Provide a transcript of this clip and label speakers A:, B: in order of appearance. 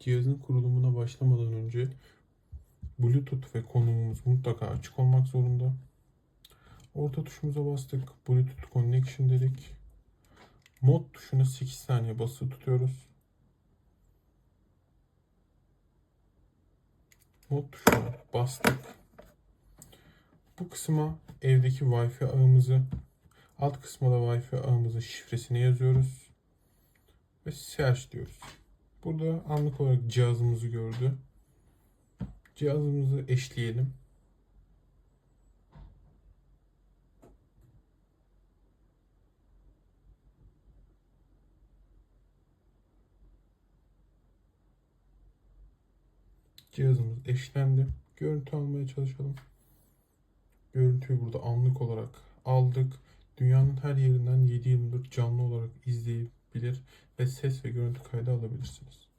A: Cihazın kurulumuna başlamadan önce Bluetooth ve konumumuz mutlaka açık olmak zorunda. Orta tuşumuza bastık. Bluetooth Connection dedik. Mod tuşuna 8 saniye basılı tutuyoruz. Mod tuşuna bastık. Bu kısma evdeki Wi-Fi ağımızı, alt kısma da Wi-Fi ağımızın şifresini yazıyoruz. Ve search diyoruz. Burada anlık olarak cihazımızı gördü. Cihazımızı eşleyelim. Cihazımız eşlendi. Görüntü almaya çalışalım. Görüntüyü burada anlık olarak aldık. Dünyanın her yerinden 7/24 canlı olarak izleyebilir ve ses ve görüntü kaydı alabilirsiniz.